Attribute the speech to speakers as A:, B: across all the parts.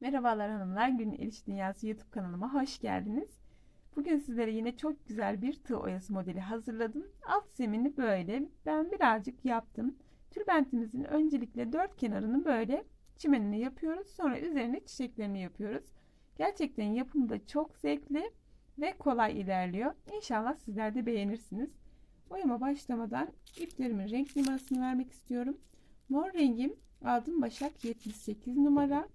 A: Merhabalar hanımlar, Günün El İş Dünyası YouTube kanalıma hoş geldiniz. Bugün sizlere yine çok güzel bir tığ oyası modeli hazırladım. Alt zemini böyle ben birazcık yaptım. Tülbentimizin öncelikle dört kenarını böyle çimenini yapıyoruz. Sonra üzerine çiçeklerini yapıyoruz. Gerçekten yapımı da çok zevkli ve kolay ilerliyor. İnşallah sizler de beğenirsiniz. Oyama başlamadan iplerimin renk numarasını vermek istiyorum. Mor rengim aldım başak 78 numara.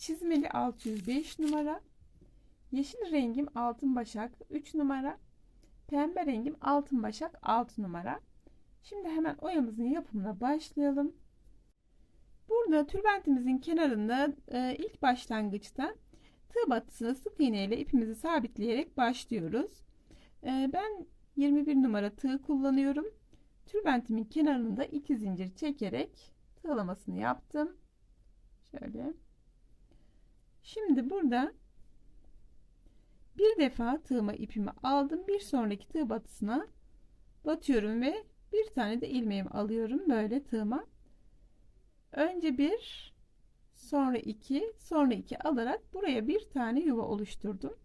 A: Çizmeli 605 numara. Yeşil rengim altın başak 3 numara. Pembe rengim altın başak 6 numara. Şimdi hemen oyamızın yapımına başlayalım. Burada tülbentimizin kenarında e, ilk başlangıçta tığ batısına sık iğne ile ipimizi sabitleyerek başlıyoruz. E, ben 21 numara tığ kullanıyorum. Tülbentimin kenarında iki zincir çekerek tığlamasını yaptım. Şöyle. Şimdi burada bir defa tığıma ipimi aldım. Bir sonraki tığ batısına batıyorum ve bir tane de ilmeğimi alıyorum böyle tığıma. Önce bir, sonra iki, sonra iki alarak buraya bir tane yuva oluşturdum.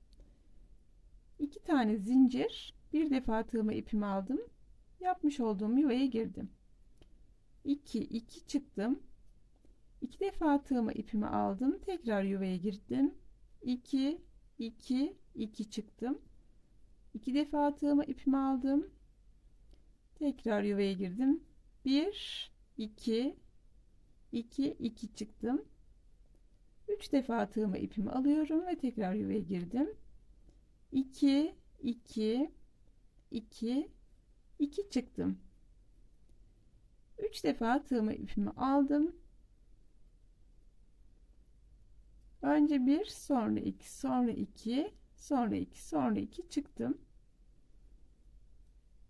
A: İki tane zincir, bir defa tığıma ipimi aldım. Yapmış olduğum yuvaya girdim. 2 2 çıktım. İki defa tığıma ipimi aldım. Tekrar yuvaya girdim. 2 2 2 çıktım. İki defa tığıma ipimi aldım. Tekrar yuvaya girdim. 1 2 2 2 çıktım. 3 defa tığıma ipimi alıyorum ve tekrar yuvaya girdim. 2 2 2 2 çıktım. 3 defa tığıma ipimi aldım. Önce bir, sonra iki, sonra iki, sonra iki, sonra iki çıktım.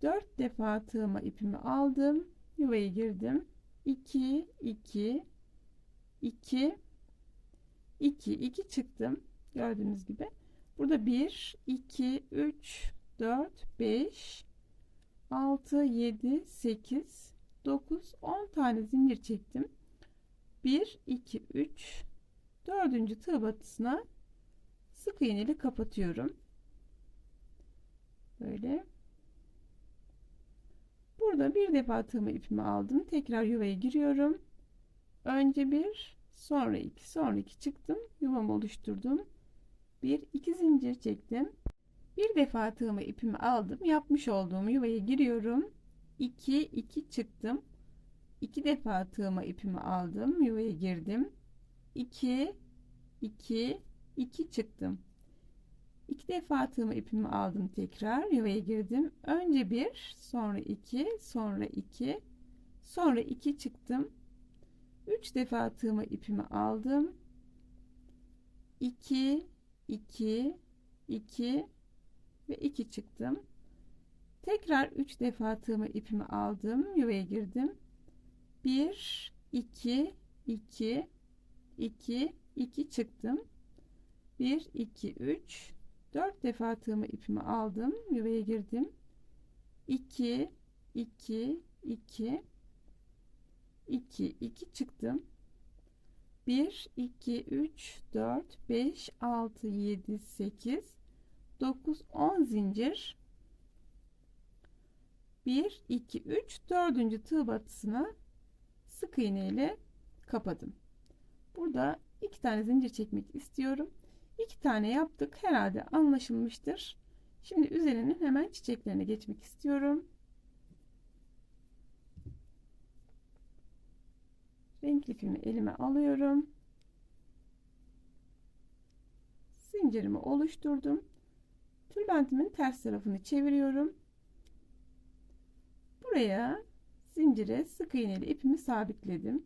A: Dört defa tığıma ipimi aldım. Yuvaya girdim. 2 2 2 2 2 çıktım. Gördüğünüz gibi. Burada 1 2 3 4 5 6 7 8 9 10 tane zincir çektim. 1 2 3 dördüncü tığ batısına sık iğneli kapatıyorum. Böyle. Burada bir defa tığımı ipimi aldım. Tekrar yuvaya giriyorum. Önce bir, sonra iki, sonra iki çıktım. Yuvamı oluşturdum. Bir, iki zincir çektim. Bir defa tığımı ipimi aldım. Yapmış olduğum yuvaya giriyorum. 2 2 çıktım. 2 defa tığıma ipimi aldım. Yuvaya girdim. 2 2 2 çıktım. 2 defa tığıma ipimi aldım tekrar yuvaya girdim. Önce bir, sonra 2, sonra 2, sonra 2 çıktım. 3 defa tığıma ipimi aldım. 2 2 2 ve 2 çıktım. Tekrar 3 defa tığımı ipimi aldım. Yuvaya girdim. 1 2 2 2 2 çıktım. 1 2 3 4 defa tığımı ipimi aldım. Yuvaya girdim. 2 2 2 2 2 çıktım. 1 2 3 4 5 6 7 8 9 10 zincir 1 2 3 dördüncü tığ batısına sık iğne ile kapadım burada iki tane zincir çekmek istiyorum. İki tane yaptık. Herhalde anlaşılmıştır. Şimdi üzerinin hemen çiçeklerine geçmek istiyorum. Renkli ipimi elime alıyorum. Zincirimi oluşturdum. Tülbentimin ters tarafını çeviriyorum. Buraya zincire sık iğneli ipimi sabitledim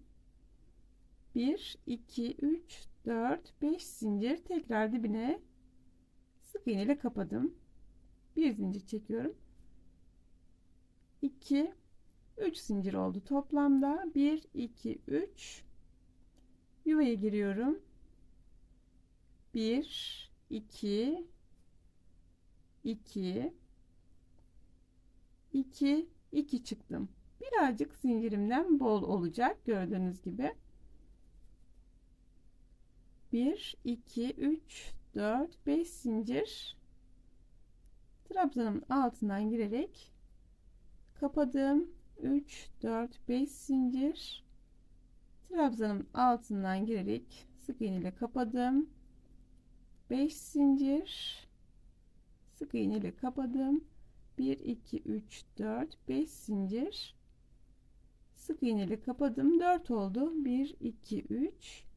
A: 1 2 3 4 5 zincir. Tekrar dibine sık iğneyle kapadım. Bir zincir çekiyorum. 2 3 zincir oldu toplamda. 1 2 3 yuvaya giriyorum. 1 2 2 2 2 çıktım. Birazcık zincirimden bol olacak gördüğünüz gibi 1 2 3 4 5 zincir. Trabzanımın altından girerek kapadım 3 4 5 zincir. Trabzanımın altından girerek sık iğne ile kapadım 5 zincir. Sık iğne ile kapadım 1 2 3 4 5 zincir. Sık iğne ile kapadım 4 oldu. 1 2 3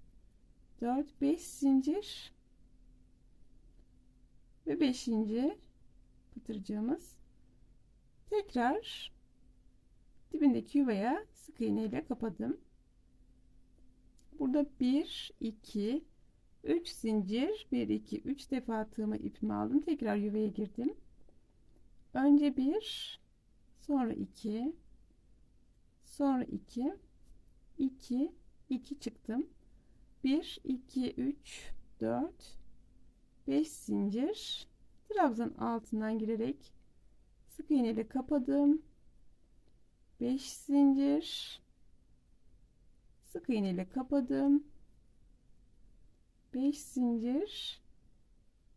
A: 4 5 zincir. Ve 5. pıtırcığımız. Tekrar dibindeki yuvaya sık iğne ile kapadım. Burada 1 2 3 zincir. 1 2 3 defa tığımı ipimi aldım. Tekrar yuvaya girdim. Önce 1 sonra 2 sonra 2 2 2 çıktım 1 2 3 4 5 zincir. Trabzan altından girerek sık iğne ile kapadım. 5 zincir. Sık iğne ile kapadım. 5 zincir.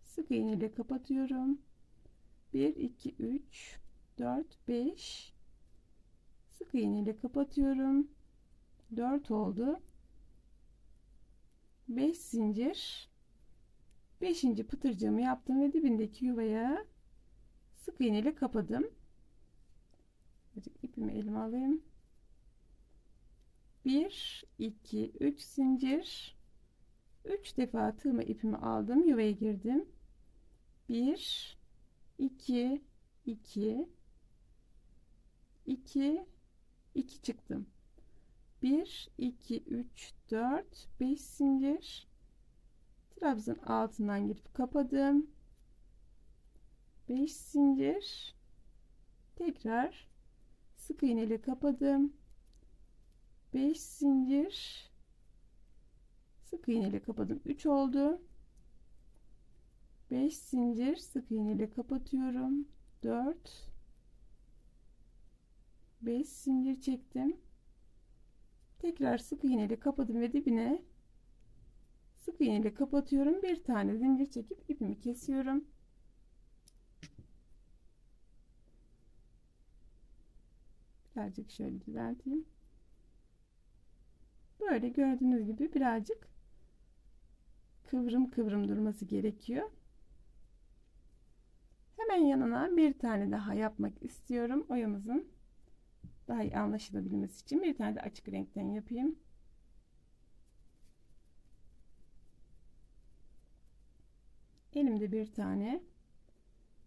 A: Sık iğne ile kapatıyorum. 1 2 3 4 5 sık iğne ile kapatıyorum. 4 oldu 5 zincir. 5. pıtırcığımı yaptım ve dibindeki yuvaya sık iğne ile kapadım. İpimi elime alayım. 1 2 3 zincir. 3 defa tığımı ipimi aldım yuvaya girdim. 1 2 2 2 2 çıktım 1 2 3 4 5 zincir. Trabzan altından girip kapadım. 5 zincir. Tekrar sık iğne ile kapadım. 5 zincir. Sık iğne ile kapadım. 3 oldu. 5 zincir sık iğne ile kapatıyorum. 4 5 zincir çektim tekrar sık iğne ile kapadım ve dibine sık iğne ile kapatıyorum. Bir tane zincir çekip ipimi kesiyorum. Birazcık şöyle düzelteyim. Böyle gördüğünüz gibi birazcık kıvrım kıvrım durması gerekiyor. Hemen yanına bir tane daha yapmak istiyorum oyamızın daha iyi anlaşılabilmesi için bir tane de açık renkten yapayım. Elimde bir tane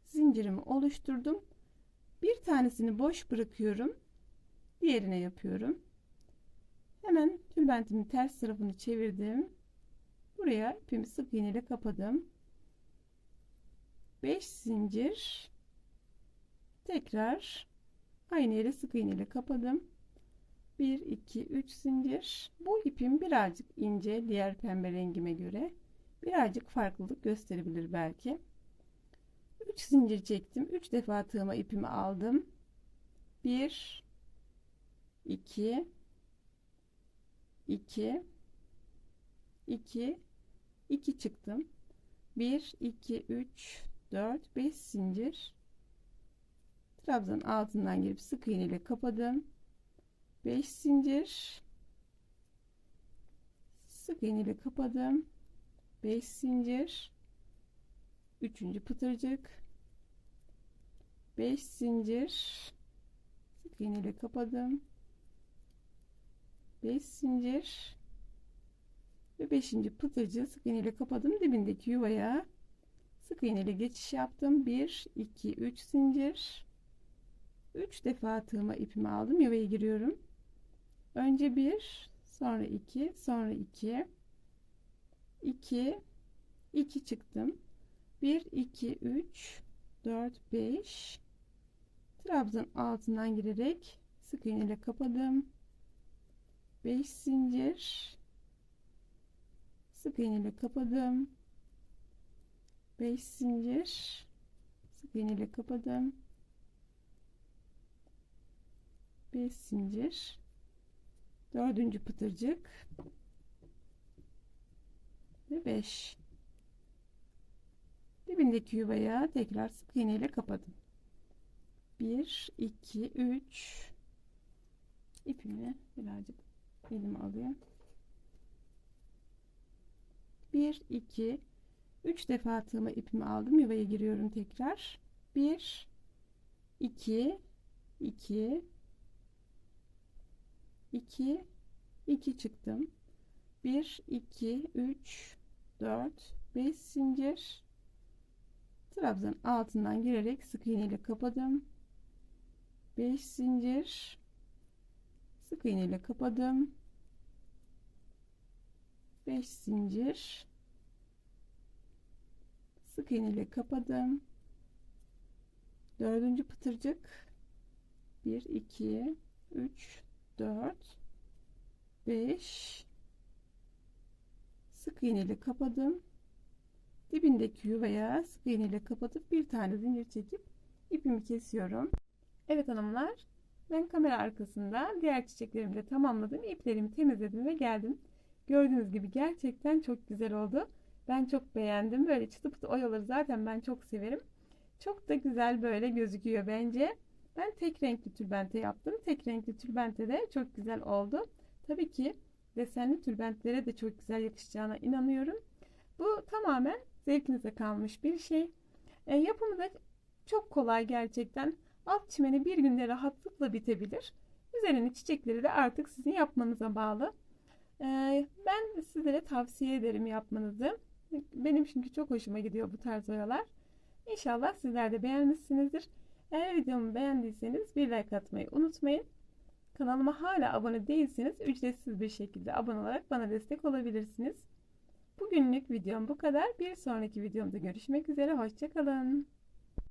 A: zincirimi oluşturdum. Bir tanesini boş bırakıyorum. Diğerine yapıyorum. Hemen tülbentimin ters tarafını çevirdim. Buraya ipimi sık iğne ile kapadım. 5 zincir. Tekrar aynı yere sık iğne ile kapadım. 1 2 3 zincir. Bu ipim birazcık ince diğer pembe rengime göre. Birazcık farklılık gösterebilir belki. 3 zincir çektim. 3 defa tığıma ipimi aldım. 1 2 2 2 2 çıktım. 1 2 3 4 5 zincir trabzanın altından girip sık iğne ile kapadım. 5 zincir. Sık iğne ile kapadım. 5 zincir. 3. pıtırcık. 5 zincir. Sık iğne ile kapadım. 5 zincir. Ve 5. pıtırcığı sık iğne ile kapadım dibindeki yuvaya. Sık iğne ile geçiş yaptım. 1 2 3 zincir 3 defa tığıma ipimi aldım yuvaya giriyorum. Önce 1 sonra 2 sonra 2 2 2 çıktım. 1 2 3 4 5 trabzan altından girerek sık iğne ile kapadım. 5 zincir. Sık iğne ile kapadım. 5 zincir. Sık iğne ile kapadım 5 zincir. Dördüncü pıtırcık. Ve 5 dibindeki yuvaya tekrar sık iğne ile kapadım. 1 2 3 ipimi birazcık elime alayım. 1 2 3 defa tığıma ipimi aldım. Yuvaya giriyorum tekrar. 1 2 2 2 2 çıktım. 1 2 3 4 5 zincir. Trabzanın altından girerek sık iğne ile kapadım. 5 zincir. Sık iğne ile kapadım. 5 zincir. Sık iğne ile kapadım. Dördüncü pıtırcık. 1 2 3 4 5 sık iğne ile kapadım. Dibindeki yuvaya sık iğne ile kapatıp bir tane zincir çekip ipimi kesiyorum. Evet hanımlar ben kamera arkasında diğer çiçeklerimi de tamamladım iplerimi temizledim ve geldim. Gördüğünüz gibi gerçekten çok güzel oldu. Ben çok beğendim. Böyle çıtı pıtı oyaları zaten ben çok severim. Çok da güzel böyle gözüküyor bence ben tek renkli tülbente yaptım. Tek renkli tülbente de çok güzel oldu. Tabii ki desenli tülbentlere de çok güzel yakışacağına inanıyorum. Bu tamamen zevkinize kalmış bir şey. E, yapımı da çok kolay gerçekten. Alt çimeni bir günde rahatlıkla bitebilir. Üzerine çiçekleri de artık sizin yapmanıza bağlı. E, ben sizlere tavsiye ederim yapmanızı. Benim çünkü çok hoşuma gidiyor bu tarz oyalar İnşallah sizler de beğenmişsinizdir eğer videomu beğendiyseniz bir like atmayı unutmayın kanalıma hala abone değilseniz ücretsiz bir şekilde abone olarak bana destek olabilirsiniz Bugünlük videom bu kadar. Bir sonraki videomda görüşmek üzere. Hoşçakalın.